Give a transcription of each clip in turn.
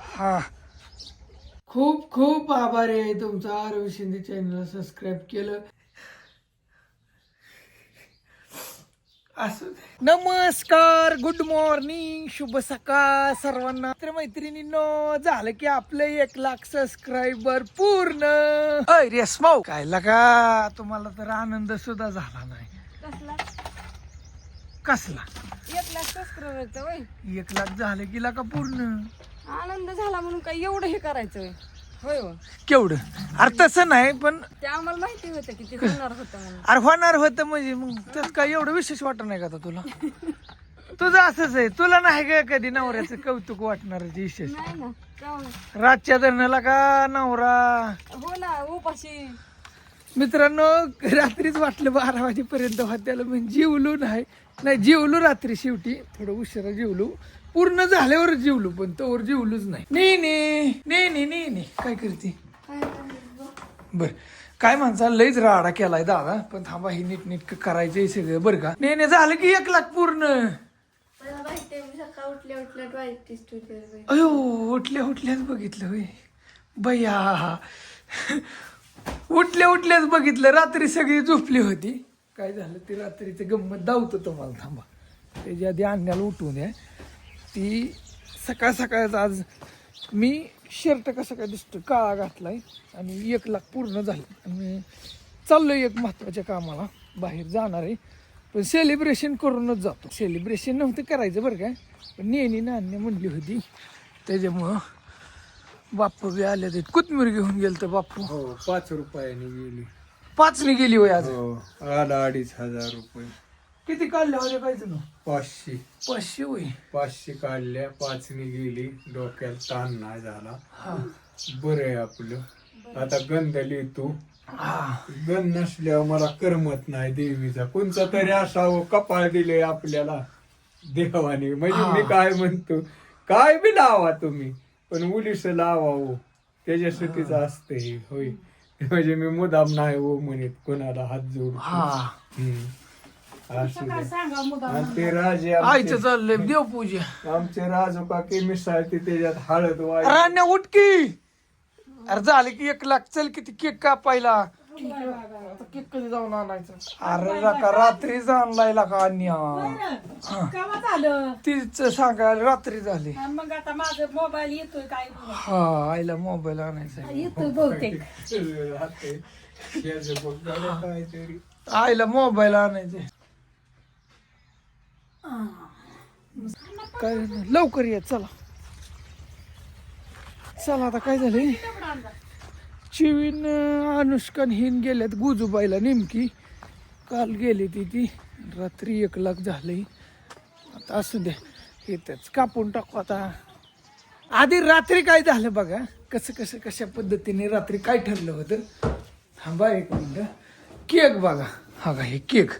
हा. खूप खूप आभारी आहे तुमचा रवी शिंदे चॅनल सबस्क्राईब केलं. असू दे. नमस्कार गुड मॉर्निंग शुभ सकाळ सर्वांना. तर मैत्रिणींनो झालं की आपलं एक लाख सबस्क्रायबर पूर्ण. अय रेस्माऊ काय लगा तुम्हाला तर आनंद सुद्धा झाला नाही. कसला? कसला? एक लाख सबस्क्रायबरचं वय. एक लाख झालं की का पूर्ण. आनंद झाला म्हणून काय एवढं हे करायचं होय हो. केवढं? अरे तसं नाही पण ते आम्हाला माहिती होतं की ते होणार होतं म्हणून. अरे होणार होतं म्हणजे मग त्यात काय एवढं विशेष वाटत नाही का आता तुला? तुझं असंच आहे. तुला नाही का कधी नवऱ्याचं कौतुक वाटणार विशेष? नाही ना काहून? रातच्या धरणाला का नवरा? हो ना उपाशी. मित्रांनो रात्रीच वाटलं बारा वाजेपर्यंत होत्याला म्हणजे जिवलो नाही. नाही जिवलो रात्री शेवटी. थोडं उशिरा जिवलो. पूर्ण झाल्यावर जिवलो पण तोवर जिवलोच नाही. नाही नाही नाही नाही नाही काय करते? बर. काय म्हणसा लयच राडा केलाय दादा. पण थांबा ही नीट नीट करायचंय सगळं बरं का? नाही नाही झालं की एक लाख पूर्ण. अयो उठल्या उठल्याच बघितलं होय. बया. उठल्या उठल्याच बघितलं रात्री सगळी झोपली होती. काय झालं? ते रात्रीचं गंमत दावतं तुम्हाला थांबा. त्याच्या आधी आणण्याला उठवून द्या ती सकाळ सकाळच आज मी शर्ट कसं काय दिसतो काळा घातलाय आणि एक लाख पूर्ण झालं. आणि चाललो एक महत्त्वाच्या कामाला बाहेर जाणार आहे. पण सेलिब्रेशन करूनच जातो. सेलिब्रेशन नव्हतं करायचं बरं काय पण नेहमी नाण्य म्हणली होती त्याच्यामुळं बाप्पू बी आले ते कोथमीर घेऊन गेलं तर बाप्पू हो पाच रुपयाने गेली. पाचनी गेली होय आज. हो आला अडीच हजार रुपये. किती काढल्या होत्या काय ना पाचशे. पाचशे होय. पाचशे काढल्या पाचने गेली. डोक्याला ताण नाही झाला. हा. बरं आहे आपलं. आता गंध लिहितो. हा. गंध नसल्यावर मला करमत नाही देवीचा. कोणचा तरी असावं कपाळ दिले आपल्याला. देवाने. म्हणजे मी काय म्हणतो? काय बी लावा तुम्ही. पण उलीस लावा हो. त्याच्यासाठीच असतं होय. म्हणजे मी मुदाम नाही हो म्हणत कोणाला हात जोड. हा. ते राजे आईचं आमचे चाललंय देवपूजा आमचे राजू काकी मिसळते त्याच्यात हळद वाय राण्या उठकी. अरे झाले की एक लाख चल किती केक कापायला. केक कधी जाऊन आणायचं? अरे का रात्री आणलाय का अन्या. झालं? तीच सांगायला रात्री झाली. आणि मग आता माझं मोबाईल येतोय काय हा आईला मोबाईल आणायचा येतोय बहुतेक. आईला मोबाईल आणायचे काय झालं? लवकर ये चला. चला आता काय झालंय? चिवीन अनुष्कान हिन गेल्यात. गुजूबाईला नेमकी काल गेली ती ती रात्री एक लाख झालंय. आता असू द्या इथंच कापून टाकू आता. आधी रात्री काय झालं बघा कसं कसं कशा पद्धतीने रात्री काय ठरलं होतं? थांबा एक मिनिट. केक बघा. हा का हे केक.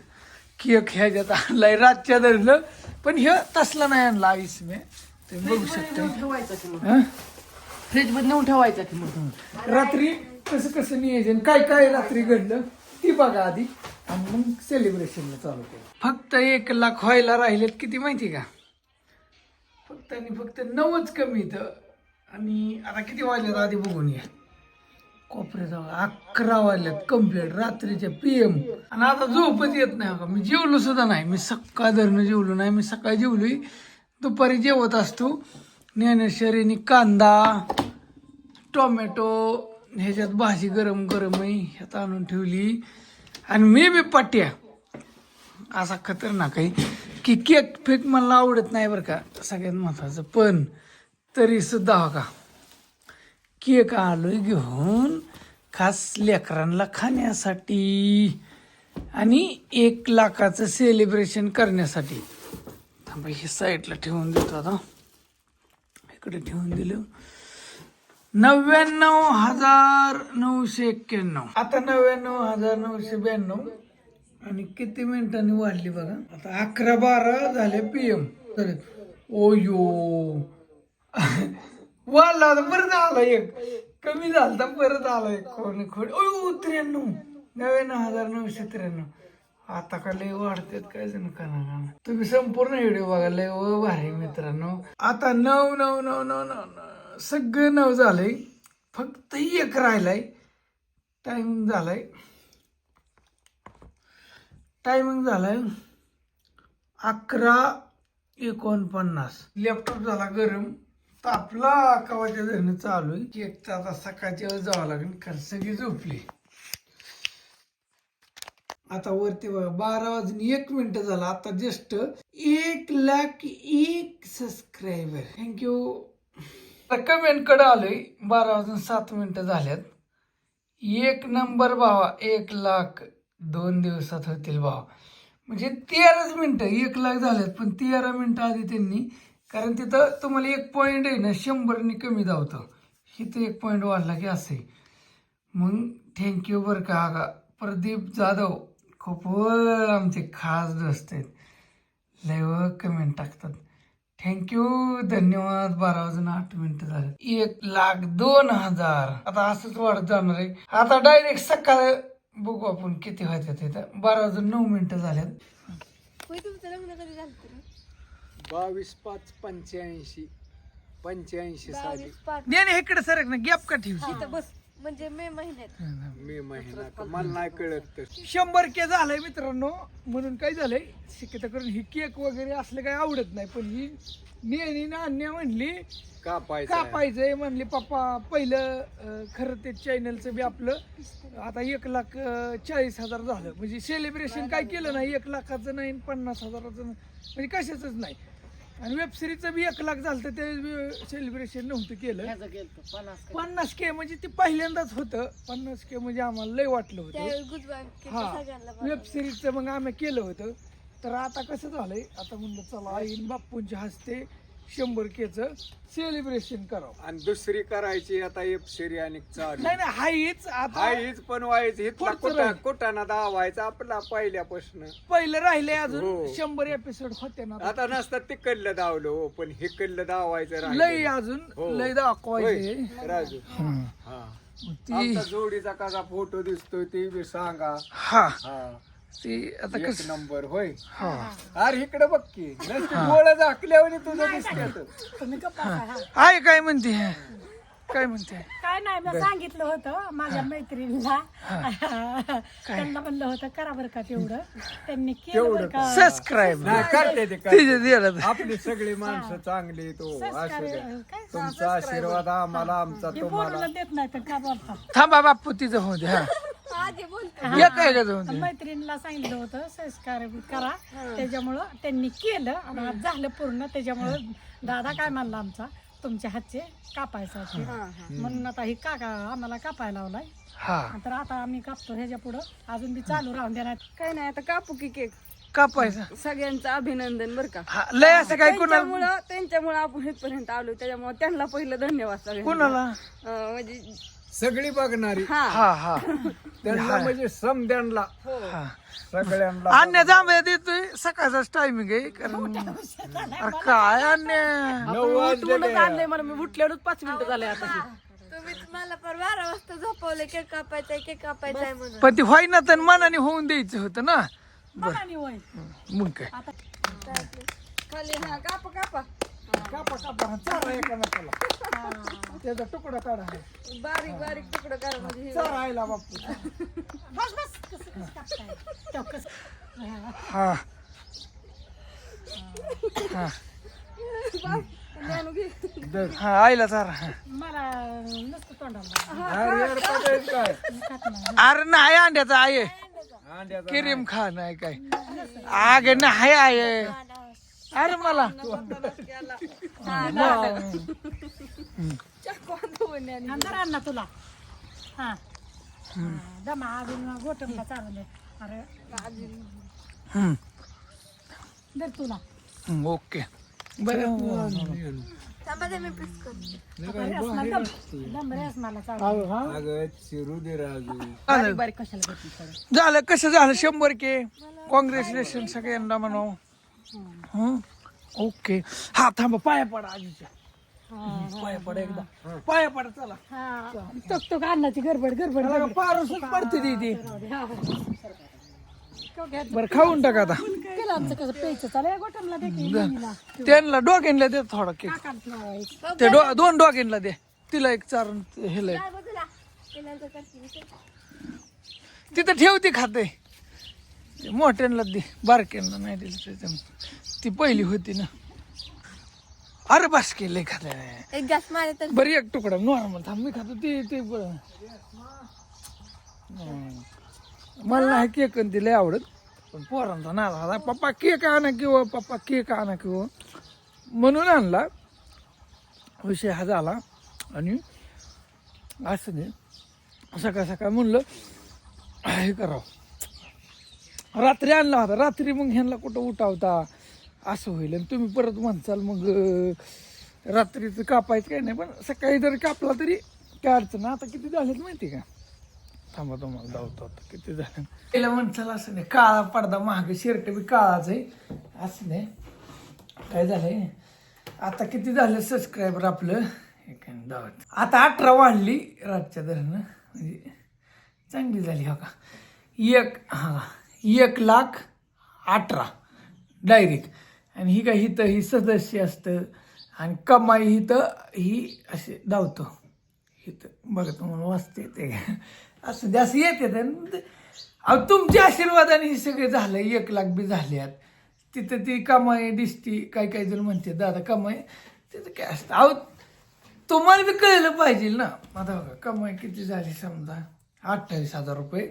केक ह्याच्यात आणलाय रातच्या धरलं पण हे तसला नाही आणला आईस मी. तुम्ही बघू शकता फ्रीजमध्ये फ्रीज नेऊन ठेवायचा की मग. रात्री कसं कसं नियोजन काय काय रात्री घडलं ती बघा आधी. आणि मग सेलिब्रेशनला चालू करू. फक्त एक लाख व्हायला राहिलेत किती माहिती का? फक्त आणि फक्त नऊच कमी इथं. आणि आता किती वाजल्यात आधी बघून या. कोपऱ्यात अकरा वाजल्यात कंप्लीट रात्रीच्या पी एम आणि आता झोपच येत नाही का मी जेवलो सुद्धा नाही. मी सकाळ धरणं जेवलो नाही. मी सकाळी जेवलोय. दुपारी जेवत असतो. ज्ञानेश्वरीने कांदा टोमॅटो ह्याच्यात भाजी गरम गरम आहे ह्यात आणून ठेवली. आणि मी बी पट्ट्या असा खतरनाक आहे की केक फेक मला आवडत नाही बरं का सगळ्यात महत्वाचं. पण तरी सुद्धा हो का केक आलोय घेऊन खास लेकरांना खाण्यासाठी आणि एक लाखाचं सेलिब्रेशन करण्यासाठी. थांबा हे साईडला ठेवून देतो आता. इकडे ठेवून दिलं. नव्याण्णव हजार नऊशे एक्क्याण्णव. आता नव्याण्णव हजार नऊशे ब्याण्णव. आणि किती मिनिटांनी वाढली बघा. आता अकरा बारा झाले पी एम ओयो. वाढला आता परत आला एक. कमी झाला तर परत आला एक. कोणी खोड? ओयो त्र्याण्णव. नव्याण्णव हजार नऊशे त्र्याण्णव. आता का लय वाढतेत काय जण करा तुम्ही संपूर्ण व्हिडिओ बघा लय व भारी मित्रांनो. आता नऊ नऊ नऊ नऊ नऊ सगळं नऊ झालंय. फक्त एक राहिलाय. टायमिंग झालाय. टायमिंग झालाय अकरा एकोणपन्नास. लॅपटॉप झाला गरम. तापला कवाच्या धरणं चालू आहे. एक तर आता सकाळच्या वेळेस जावं लागेल कारण सगळी झोपली. आता वरती बघा बारा वाजून एक मिनिट झाला. आता जस्ट एक लाख एक सबस्क्रायबर थँक्यू कमेंटकडे आलोय. बारा वाजून सात मिनिटं झाल्यात. एक नंबर भावा एक लाख दोन दिवसात होतील भावा. म्हणजे तेराच मिनिटं एक लाख झाल्यात पण तेरा मिनिटं आधी त्यांनी कारण तिथं तुम्हाला एक पॉईंट आहे ना शंभरनी कमी धावतं. इथं एक पॉईंट वाढला की असे मग थँक्यू बरं का. आगा प्रदीप जाधव खूप आमचे खास दोस्त आहेत. लय व कमेंट टाकतात. थँक्यू धन्यवाद. बारा वाजून आठ मिनिटं झाले. एक लाख दोन हजार. आता असंच वाढत जाणार आहे. आता डायरेक्ट सकाळ बघू आपण किती व्हायचं तिथं बारा वाजून नऊ मिनिटं झाल्यात बावीस पाच पंच्याऐंशी. पंच्याऐंशी साली. इकडे सरक ना. गॅप का ठेवू? इथं बस. म्हणजे मे महिन्यात. मे महिना का मला नाही कळत तर. शंभर के झालंय मित्रांनो. म्हणून काय झालंय? शक्यता करून ही केक वगैरे असलं काही आवडत नाही पण ही नेहमी ना अन्य म्हणली कापायचं कापायचंय म्हणले पप्पा पहिलं अं, खरं ते चॅनलचं बी आपलं आता एक लाख अं, चाळीस हजार झालं. म्हणजे सेलिब्रेशन काय केलं नाही. एक लाखाचं नाही पन्नास हजाराचं नाही. म्हणजे कशाच नाही. आणि वेब सिरीजचं बी एक लाख झालं तर ते सेलिब्रेशन नव्हतं केलं. पन्नास के. म्हणजे ते पहिल्यांदाच होतं. पन्नास के म्हणजे आम्हाला लय वाटलं होतं. त्यावेळी हा सगळ्यांना वेब सिरीजचं मग आम्ही केलं होतं. तर आता कसं झालंय? आता म्हणलं चला आईन बाप्पूंच्या हस्ते शंभर केचं सेलिब्रेशन करावं. आणि दुसरी करायची आता एफ सिरी आणि चालू नाही नाही हाईच आता हा हीच पण व्हायचं. हिथला पुढचं कुठा राहील. कुठाना दावायचा आपला पहिल्यापासून पहिलं राहिले अजून हो. शंभर एपिसोड होते ना आता. नसतात तिकडलं दावलं हो पण हिकडलं दावायचं लय राहिलं. अजून हो. लय दाखवायचे. होय, राजू. हं. हा. ती आमचा जोडीचा कसा फोटो दिसतोय ते बी सांगा. हा. हा. ती आता एक कस नंबर होय. हा. अरे इकडे बघ की नसते गोळा झाकल्यावर तुझं दिसत तुम्ही हा. आहे काय म्हणते? काय म्हणते? काय नाही मी सांगितलं होतं माझ्या मैत्रिणीला. त्यांना म्हणलं होतं करा बरं का तेवढं. त्यांनी केलं बरं का. सबस्क्राईब नाही करते ते करते. तिचे दिलं आपली सगळी माणसं चांगली तो काय तुमचा आशीर्वाद आम्हाला आमचा हे तुम्हाला. बोलायला देत नाही तर का बोलतात थांबा बाप्पू तिचं होऊ दे हा. आधी बोलतो. एक आहे का जाऊन दे मैत्रिणीला सांगितलं होतं संस्कार करा. त्याच्यामुळं त्यांनी केलं आणि आज झालं पूर्ण. त्याच्यामुळं दादा काय म्हणला आमचा? तुमच्या हातचे कापायचा ते. म्हणून आता ही काका आम्हाला कापायला लावलाय. हा. तर आता आम्ही कापतो ह्याच्या पुढं. अजून बी चालू राहून देणार. काय नाही आता कापू की केक. कापायचं. सगळ्यांचं अभिनंदन बरं का. हा लय असं काय कुणाला त्यांच्यामुळं त्यांच्यामुळं आपण इथपर्यंत आलो त्याच्यामुळे त्यांना पहिलं धन्यवाद सगळ्यांना. कुणाला? अं, म्हणजे सगळी बघणारी. हा. हा हा. त्यांना म्हणजे समद्यांना हा. सगळ्यांना. अन्य देतोय सकाळचाच टायमिंग आहे कारण अरे काय अन्य? नऊ वाजले उठूनच आणलंय मला मी उठल्यावरच पाच मिनिटं झाले आता. तुम्ही मला पर बारा वाजता झोपवले केक कापायचाय केक कापायचाय म्हणून. पण ती व्हायना तर मनाने होऊन द्यायचं होतं ना. मग काय? खाली हा कापा कापा. कापा कापा चारा एका नकाला त्याचा तुकडा काढा बारीक बारीक तुकडं करा म्हणजे हे- चारा आयला बापू बस बस कसं कसं कापताय कसं हा हा ज्ञानू घे. हा चारा मला नसतं तोंडाला अरे काय नाही अरे नाही अंड्याचा आहे. अंड्याचा क्रीम खा नाही काय. आग नाही आहे. अरे मला. म्हणे. नंतर तुला. हा. दमा अजून गोटमला चालवले अरे. दर तुला. हम्म, ओके. बरं. झालं बारीक कशाला घेतली सगळं? झालं कसं झालं? शंभर के. कॉंग्रॅच्युलेशन सगळ्यांना म्हणावं हं? ओके. हा थांबा पाया पडा आजीच्या. पाया पडा एकदा. पाया पडा चला. हा. टक टक अन्नाची गडबड गडबड त्याला का पारूसच पडते ती ती बरं खाऊन टाका आता. केलं आमचं कसं? प्यायचं चालेल गोठणला दे की मम्मीला. त्यांना डोक्यांना दे थोडा केक. लावायचं. ते डो दोन डोक्यांना दे. तिला एक चार हेला ते तिथं ठेवते खाते. मोठ्यांना दे बारक्यांना नाही दिलं ती पहिली होती ना. अरे बस केलंय खाते एक घास मारे तर? बरी एक तुकडा. नॉर्मल थांब मी खातो. ते ते बरं. हम्म. मला नाही केक आणि ते लय आवडत. पण पोरांचा ना झाला पप्पा केक आणा किंवा पप्पा केक आणा किंवा. म्हणून आणला. विषय हा झाला. आणि असं नाही. सकाळ सकाळ म्हणलं हे करावं. रात्री आणला होता. रात्री मग ह्यांना कुठं उठावता? असं होईल. आणि तुम्ही परत म्हणसाल मग रात्रीचं कापायचं काही नाही पण सकाळी जरी कापला तरी काय अडचण आता किती झालेत माहिती का? थांबा तुम्हाला धावतो आता. किती झालं? पहिला म्हणसाल असं नाही काळा पडदा महाग शर्ट बी काळाच आहे. असं नाही. काय झालंय? आता किती झालं सबस्क्रायबर आपलं? एक धावत आता अठरा वाढली रातच्या दरम्यान म्हणजे चांगली झाली हो का? एक हा एक लाख अठरा. डायरेक्ट. आणि ही काय हिथं ही सदस्य असतं. आणि कमाई हिथं ही असे धावतो. हिथं बघा तुम्हाला वाचते ते असं द्या असं येते अहो तुमच्या आशीर्वादाने हे सगळे झालं एक लाख बी झाल्यात. तिथं ती कमाई दिसती. काय काय जण म्हणते दादा कमाई तिथं काय असतं? अहो तुम्हाला बी कळलं पाहिजे ना. आता बघा कमाई किती झाली समजा? अठ्ठावीस हजार रुपये.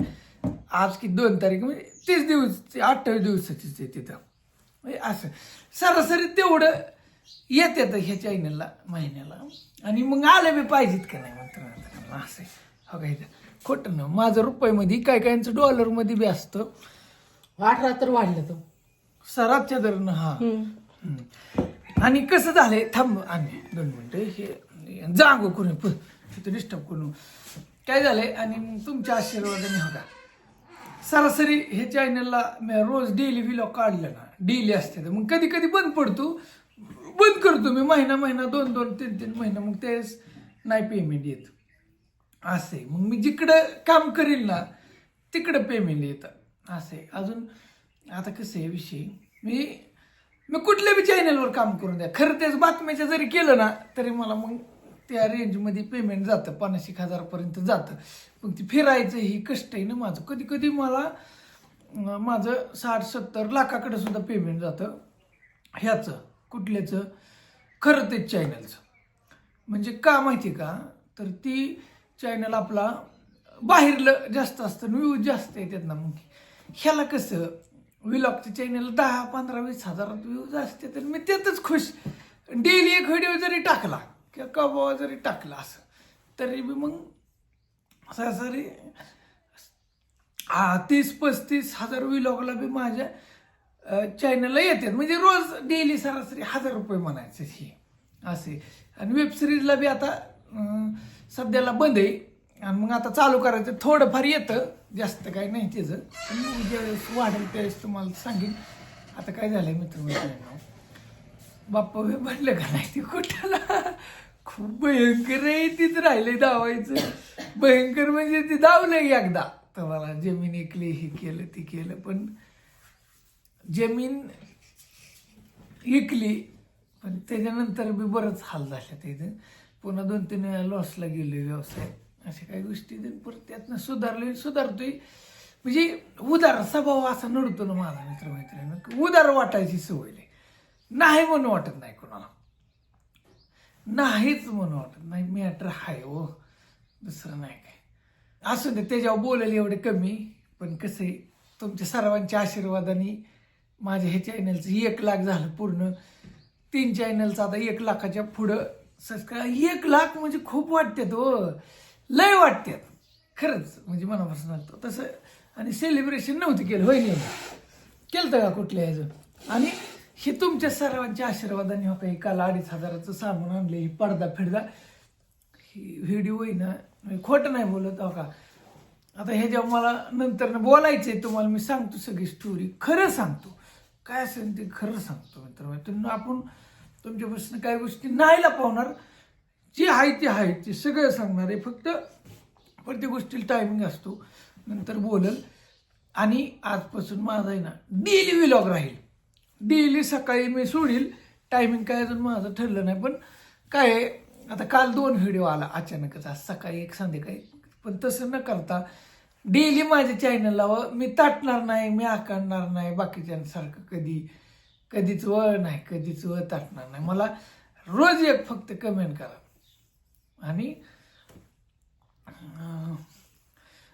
आज की दोन तारीख म्हणजे तीस दिवस अठ्ठावीस दिवसाचीच आहे तिथं. म्हणजे असं. सरासरी तेवढं येते तर ह्या चॅनलला महिन्याला. आणि मग आलं बी पाहिजेत का नाही म्हणतो असं आहे. हो का इथं? खोटं ना माझं रुपयामध्ये काय काहींचं डॉलरमध्ये बी असतं. अठरा तर वाढलं तो सराच्या दरनं हा. आणि कसं झालंय? थांब आणि दोन मिनिटं. हे जागो प- तिथं डिस्टर्ब करू काय झालंय? आणि मग तुमच्या आशीर्वादाने हो का? सरासरी हे चॅनलला मी रोज डेली व्हिलॉग काढलं ना. डेली असते तर मग कधी कधी बंद पडतो. बंद करतो मी महिना महिना दोन दोन तीन तीन महिना मग तेच नाही पेमेंट येत. असं. आहे मग मी जिकडं काम करेल ना तिकडं पेमेंट येतं. असं. आहे अजून आता कसं आहे विषय मी मी कुठल्या बी चॅनलवर काम करून द्या. खरं त्याच बातम्याच्या जरी केलं ना तरी मला मग त्या रेंजमध्ये पेमेंट जातं. पन्नास एक हजारापर्यंत जातं. पण ती फिरायचं ही कष्ट आहे ना माझं. कधी कधी मला माझं साठ सत्तर लाखाकडे सुद्धा पेमेंट जातं. ह्याचं कुठल्याचं? खरं ते चॅनलचं म्हणजे का माहिती का? तर ती चॅनल आपला बाहेरलं जास्त असतं व्ह्यूज जास्त येतात ना मग. ह्याला कसं? विलॉगच्या चॅनल दहा पंधरा वीस हजारात व्ह्यूज असते तर मी त्यातच खुश. डेली एक व्हिडिओ जरी टाकला किंवा कबावा जरी टाकला असं तरी बी मग सरासरी हा तीस पस्तीस हजार विलॉगला बी माझ्या चॅनलला येतात. म्हणजे रोज डेली सरासरी हजार रुपये म्हणायचे हे. असे. आणि वेब सिरीजला बी आता सध्याला बंद आहे. आणि मग आता चालू करायचं थोडंफार येतं. जास्त काय नाही त्याचं. पण मग ज्यावेळेस वाढेल त्यावेळेस तुम्हाला सांगेन. आता काय झालंय मित्र बाप्पा बी म्हटलं का नाही ते कुठला? खूप भयंकर आहे तिथं राहिले धावायचं. भयंकर म्हणजे ते धावलं एकदा. तुम्हाला जमीन ऐकली हे केलं ते केलं. पण जमीन विकली पण त्याच्यानंतर बी बरंच हाल झाले तिथे पुन्हा दोन तीन वेळा लॉसला गेले व्यवसाय. अशा काही गोष्टी परत त्यातनं सुधारले सुधारतोय. म्हणजे उदार स्वभाव असा नडतो ना माझा मित्रमैत्रिणी उदार वाटायची सवय नाही. म्हणून वाटत नाही कोणाला. नाहीच म्हणून वाटत नाही. मॅटर हाय हो. दुसरं नाही काय असू दे त्याच्यावर बोलायला एवढे कमी पण कसं आहे तुमच्या सर्वांच्या आशीर्वादाने माझ्या हे चॅनलचं एक लाख झालं पूर्ण. तीन चॅनलचं आता एक लाखाच्या पुढं सबस्क्राईब एक लाख म्हणजे खूप वाटतात हो. लय वाटतात. खरंच म्हणजे मनापासून लागतो तसं आणि सेलिब्रेशन नव्हतं केलं होय नाही? केलं का कुठल्या ह्याचं? आणि हे तुमच्या सर्वांच्या आशीर्वादाने हो काही काल अडीच हजाराचं सामान आणलं हे पडदा फिडदा व्हिडिओ आहे ना खोटं नाही बोलत अहो का. आता हे जेव्हा मला नंतर आहे तुम्हाला मी सांगतो सगळी स्टोरी खरं सांगतो. काय असेल ते खरं सांगतो मित्र आपण तुमच्यापासून काही गोष्टी नाहीला पावणार. जे आहे ते आहे. ते सगळं सांगणार आहे. फक्त प्रत्येक गोष्टीला टायमिंग असतो. नंतर बोलल. आणि आजपासून माझा आहे ना डेली विलॉग राहील. डेली सकाळी मी सोडील. टायमिंग काय अजून माझं ठरलं नाही. पण काय आता काल दोन व्हिडिओ आला अचानकच आज सकाळी एक संध्याकाळी पण तसं न करता डेली माझ्या चॅनलला मी ताटणार नाही मी आकारणार नाही बाकीच्यांसारखं कधी कधीच वळ नाही कधीच वळ ताटणार नाही. मला रोज एक फक्त कमेंट करा. आणि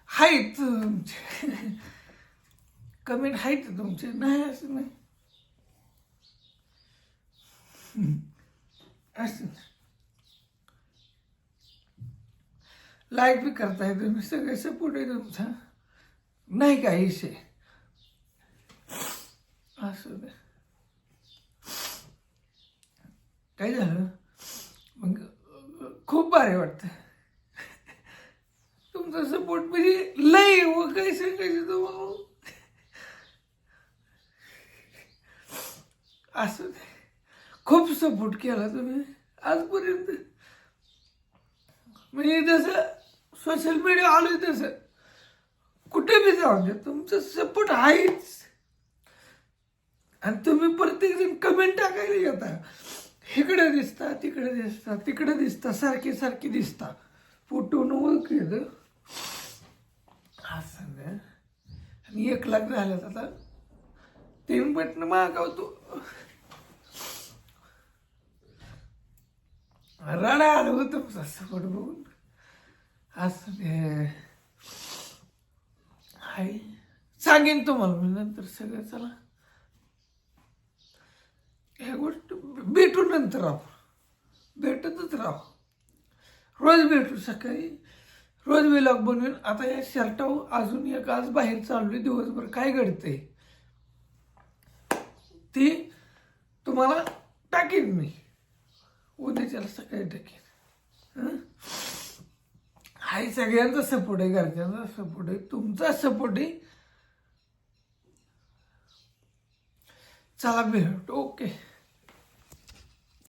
आहेत तुमचे. कमेंट आहेत तुमचे. नाही असं नाही. असं असं लाईक बी करताय तुम्ही सगळे सपोर्ट आहे तुमचा नाही काही विषय असू दे. काय झालं मग खूप भारी वाटतं तुमचा सपोर्ट म्हणजे लय व काही सांगायचं तुम्हाला असं खूप सपोर्ट केला तुम्ही आजपर्यंत म्हणजे जसं सोशल मीडिया आलो इथे तसं कुठे बी जाऊन द्या. तुमचं सपोर्ट आहेच. आणि तुम्ही प्रत्येक जण कमेंट टाकायला येता. इकडे दिसता तिकडे दिसता तिकडे दिसता सारखी सारखी दिसता. फोटो न ओळख येतं असं आणि एक लाख झाल्यात आता. तीन बटन मागवतो. रडा आलं होतं तुमचा सपोर्ट बघून. असं आहे हाय सांगेन तुम्हाला मी नंतर सगळं चला. ह्या गोष्ट भेटू नंतर आपण. भेटतच राहू. रोज भेटू सकाळी. रोज विलॉग बनवून. आता या शर्टाव अजून एक आज बाहेर चाललोय दिवसभर काय घडते ती तुम्हाला टाकेन मी. उद्याच्याला सकाळी टाकेन. हं? हाय सगळ्यांचा सपोर्ट आहे घरच्यांचा सपोर्ट आहे तुमचा सपोर्ट आहे. चला भेट. ओके